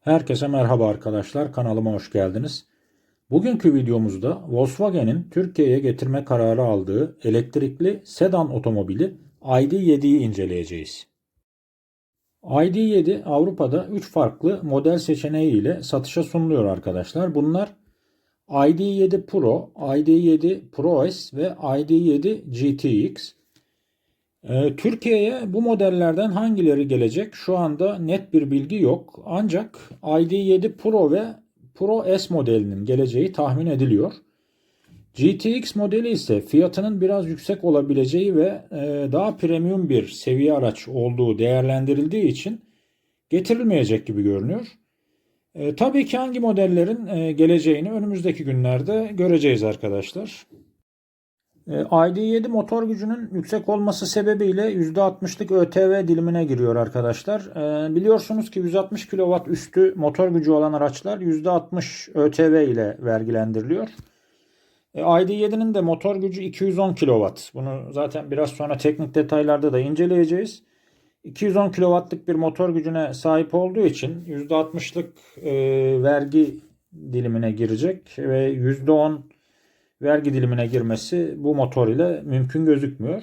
Herkese merhaba arkadaşlar. Kanalıma hoş geldiniz. Bugünkü videomuzda Volkswagen'in Türkiye'ye getirme kararı aldığı elektrikli sedan otomobili ID.7'yi inceleyeceğiz. ID.7 Avrupa'da 3 farklı model seçeneği ile satışa sunuluyor arkadaşlar. Bunlar ID.7 Pro, ID.7 Pro S ve ID.7 GTX. Ee, Türkiye'ye bu modellerden hangileri gelecek şu anda net bir bilgi yok. Ancak ID.7 Pro ve Pro S modelinin geleceği tahmin ediliyor. GTX modeli ise fiyatının biraz yüksek olabileceği ve e, daha premium bir seviye araç olduğu değerlendirildiği için getirilmeyecek gibi görünüyor. E, tabii ki hangi modellerin e, geleceğini önümüzdeki günlerde göreceğiz arkadaşlar. E, ID.7 motor gücünün yüksek olması sebebiyle %60'lık ÖTV dilimine giriyor arkadaşlar. E, biliyorsunuz ki 160 kW üstü motor gücü olan araçlar %60 ÖTV ile vergilendiriliyor. E, ID.7'nin de motor gücü 210 kW. Bunu zaten biraz sonra teknik detaylarda da inceleyeceğiz. 210 kW'lık bir motor gücüne sahip olduğu için %60'lık e, vergi dilimine girecek ve %10 vergi dilimine girmesi bu motor ile mümkün gözükmüyor.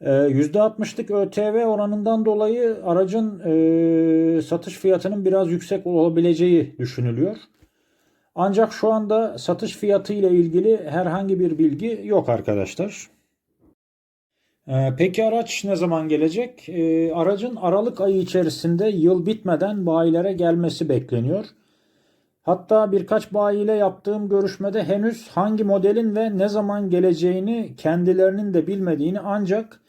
%60'lık ÖTV oranından dolayı aracın e, satış fiyatının biraz yüksek olabileceği düşünülüyor. Ancak şu anda satış fiyatı ile ilgili herhangi bir bilgi yok arkadaşlar. E, peki araç ne zaman gelecek? E, aracın Aralık ayı içerisinde yıl bitmeden bayilere gelmesi bekleniyor. Hatta birkaç bayiyle yaptığım görüşmede henüz hangi modelin ve ne zaman geleceğini kendilerinin de bilmediğini ancak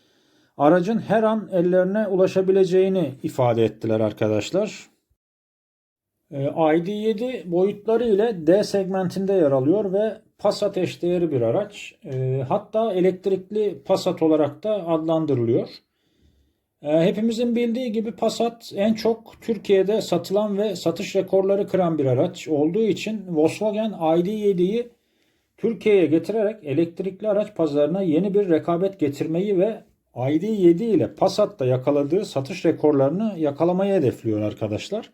aracın her an ellerine ulaşabileceğini ifade ettiler arkadaşlar. Ee, ID.7 boyutları ile D segmentinde yer alıyor ve Passat eşdeğeri bir araç. Ee, hatta elektrikli Passat olarak da adlandırılıyor. Ee, hepimizin bildiği gibi Passat en çok Türkiye'de satılan ve satış rekorları kıran bir araç olduğu için Volkswagen ID.7'yi Türkiye'ye getirerek elektrikli araç pazarına yeni bir rekabet getirmeyi ve ID.7 ile Passat'ta yakaladığı satış rekorlarını yakalamayı hedefliyor arkadaşlar.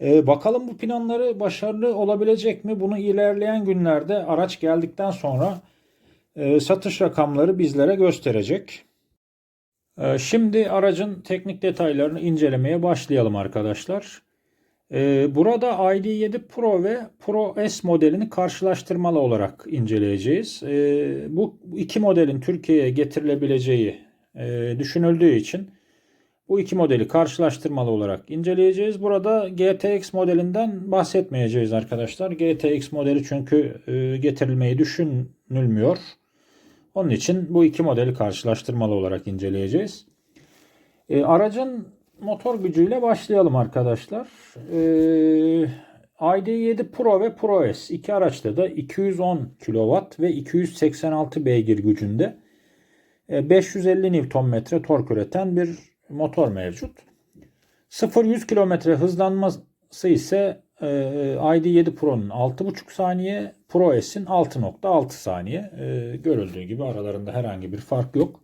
Ee, bakalım bu planları başarılı olabilecek mi? Bunu ilerleyen günlerde araç geldikten sonra e, satış rakamları bizlere gösterecek. Ee, şimdi aracın teknik detaylarını incelemeye başlayalım arkadaşlar. Ee, burada ID.7 Pro ve Pro S modelini karşılaştırmalı olarak inceleyeceğiz. Ee, bu iki modelin Türkiye'ye getirilebileceği e, düşünüldüğü için bu iki modeli karşılaştırmalı olarak inceleyeceğiz. Burada GTX modelinden bahsetmeyeceğiz arkadaşlar. GTX modeli çünkü e, getirilmeyi düşünülmüyor. Onun için bu iki modeli karşılaştırmalı olarak inceleyeceğiz. E, aracın motor gücüyle başlayalım arkadaşlar. E, ID.7 Pro ve Pro S iki araçta da 210 kW ve 286 beygir gücünde 550 Nm tork üreten bir motor mevcut. 0-100 km hızlanması ise e, ID.7 Pro'nun 6.5 saniye, Pro S'in 6.6 saniye. E, görüldüğü gibi aralarında herhangi bir fark yok.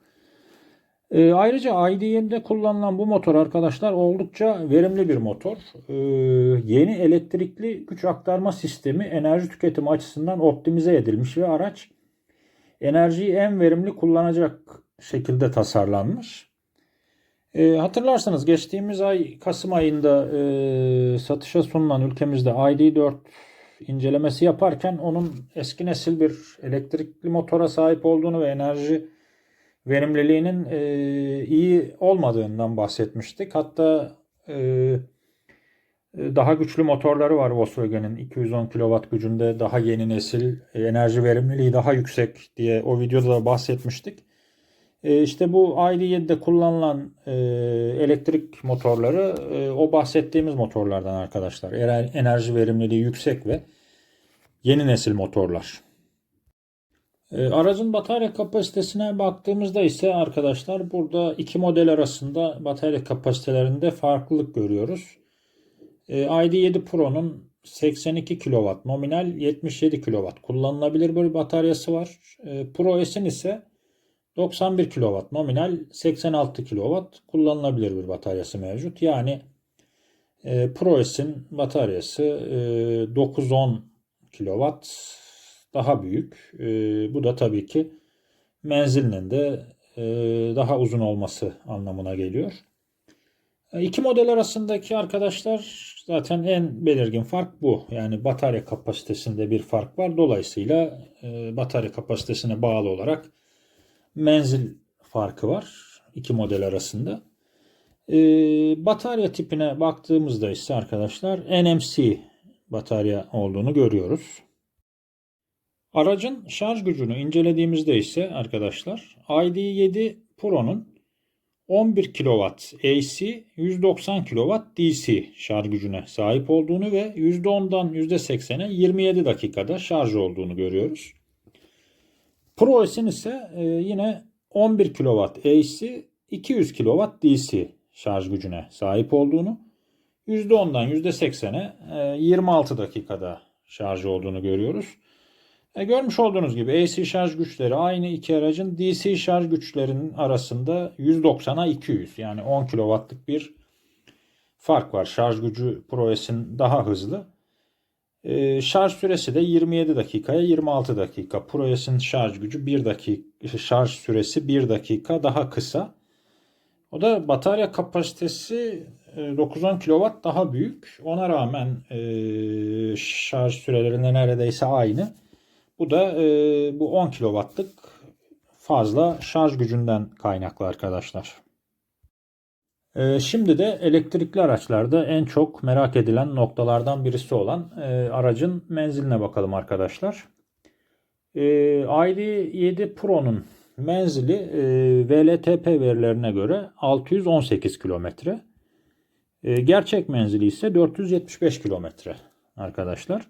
E, ayrıca ID.7'de kullanılan bu motor arkadaşlar oldukça verimli bir motor. Yeni elektrikli güç aktarma sistemi enerji tüketimi açısından optimize edilmiş ve araç enerjiyi en verimli kullanacak şekilde tasarlanmış. E, hatırlarsanız geçtiğimiz ay Kasım ayında e, satışa sunulan ülkemizde ID4 incelemesi yaparken onun eski nesil bir elektrikli motora sahip olduğunu ve enerji verimliliğinin e, iyi olmadığından bahsetmiştik. Hatta e, daha güçlü motorları var Volkswagen'in 210 kW gücünde daha yeni nesil enerji verimliliği daha yüksek diye o videoda da bahsetmiştik. E, işte bu ID.7'de kullanılan e, elektrik motorları e, o bahsettiğimiz motorlardan arkadaşlar. Enerji verimliliği yüksek ve yeni nesil motorlar. E, aracın batarya kapasitesine baktığımızda ise arkadaşlar burada iki model arasında batarya kapasitelerinde farklılık görüyoruz. E, ID.7 Pro'nun 82 kW nominal 77 kW kullanılabilir bir bataryası var. E, Pro S'in ise 91 kW nominal 86 kW kullanılabilir bir bataryası mevcut. Yani E, ProS'in bataryası e, 9-10 kW daha büyük. E, bu da tabii ki menzilinin de e, daha uzun olması anlamına geliyor. E, İki model arasındaki arkadaşlar zaten en belirgin fark bu. Yani batarya kapasitesinde bir fark var. Dolayısıyla e, batarya kapasitesine bağlı olarak menzil farkı var iki model arasında. E, batarya tipine baktığımızda ise arkadaşlar NMC batarya olduğunu görüyoruz. Aracın şarj gücünü incelediğimizde ise arkadaşlar ID7 Pro'nun 11 kW AC, 190 kW DC şarj gücüne sahip olduğunu ve %10'dan %80'e 27 dakikada şarj olduğunu görüyoruz. ProS'in ise e, yine 11 kW AC, 200 kW DC şarj gücüne sahip olduğunu, %10'dan %80'e e, 26 dakikada şarj olduğunu görüyoruz. E, görmüş olduğunuz gibi AC şarj güçleri aynı iki aracın DC şarj güçlerinin arasında 190'a 200 yani 10 kW'lık bir fark var. Şarj gücü ProS'in daha hızlı. E, şarj süresi de 27 dakikaya 26 dakika. ProS'in şarj gücü 1 dakika şarj süresi 1 dakika daha kısa. O da batarya kapasitesi 9-10 kW daha büyük. Ona rağmen e, şarj sürelerinde neredeyse aynı. Bu da e, bu 10 kW'lık fazla şarj gücünden kaynaklı arkadaşlar. E, şimdi de elektrikli araçlarda en çok merak edilen noktalardan birisi olan e, aracın menziline bakalım arkadaşlar. E, ID7 Pro'nun menzili e, VLTP verilerine göre 618 kilometre. E, gerçek menzili ise 475 kilometre arkadaşlar.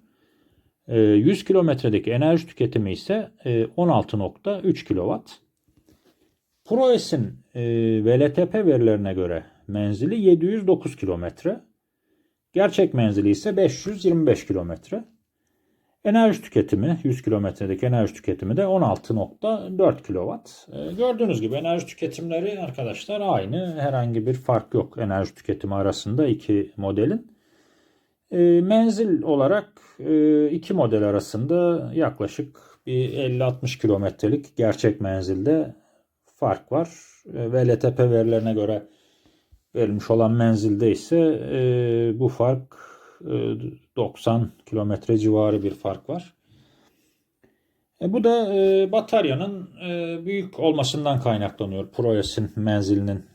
100 ee, kilometredeki enerji tüketimi ise 16.3 e, kW. ProS'in e, VLTP verilerine göre menzili 709 kilometre. Gerçek menzili ise 525 kilometre. Enerji tüketimi 100 kilometredeki enerji tüketimi de 16.4 kW. E, gördüğünüz gibi enerji tüketimleri arkadaşlar aynı. Herhangi bir fark yok enerji tüketimi arasında iki modelin. E, menzil olarak e, iki model arasında yaklaşık bir 50-60 kilometrelik gerçek menzilde fark var. E, VLTP verilerine göre verilmiş olan menzilde ise e, bu fark e, 90 kilometre civarı bir fark var. E, bu da e, bataryanın e, büyük olmasından kaynaklanıyor. ProS'in menzilinin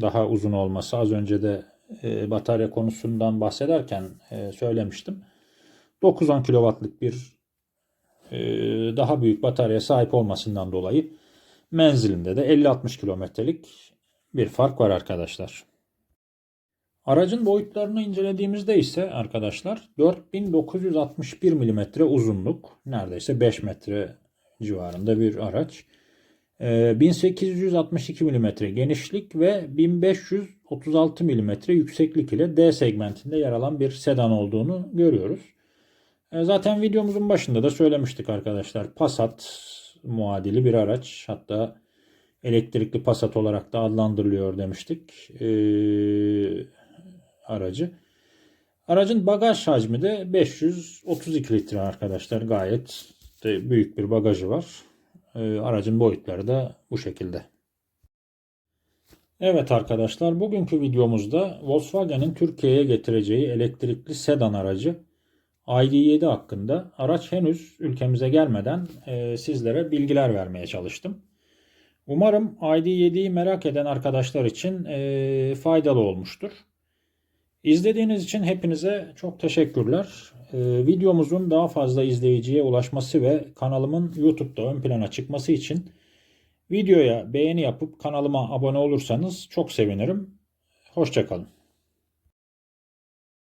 daha uzun olması. Az önce de e, batarya konusundan bahsederken e, söylemiştim. 9-10 kW'lık bir e, daha büyük bataryaya sahip olmasından dolayı menzilinde de 50-60 kilometrelik bir fark var arkadaşlar. Aracın boyutlarını incelediğimizde ise arkadaşlar 4961 mm uzunluk neredeyse 5 metre civarında bir araç. 1862 mm genişlik ve 1536 mm yükseklik ile D segmentinde yer alan bir sedan olduğunu görüyoruz. E, zaten videomuzun başında da söylemiştik arkadaşlar. Passat muadili bir araç. Hatta elektrikli Passat olarak da adlandırılıyor demiştik ee, aracı. Aracın bagaj hacmi de 532 litre arkadaşlar. Gayet de büyük bir bagajı var. Ee, aracın boyutları da bu şekilde. Evet arkadaşlar bugünkü videomuzda Volkswagen'in Türkiye'ye getireceği elektrikli sedan aracı ID7 hakkında araç henüz ülkemize gelmeden e, sizlere bilgiler vermeye çalıştım. Umarım ID7'yi merak eden arkadaşlar için e, faydalı olmuştur. İzlediğiniz için hepinize çok teşekkürler. E, videomuzun daha fazla izleyiciye ulaşması ve kanalımın YouTube'da ön plana çıkması için videoya beğeni yapıp kanalıma abone olursanız çok sevinirim. Hoşçakalın.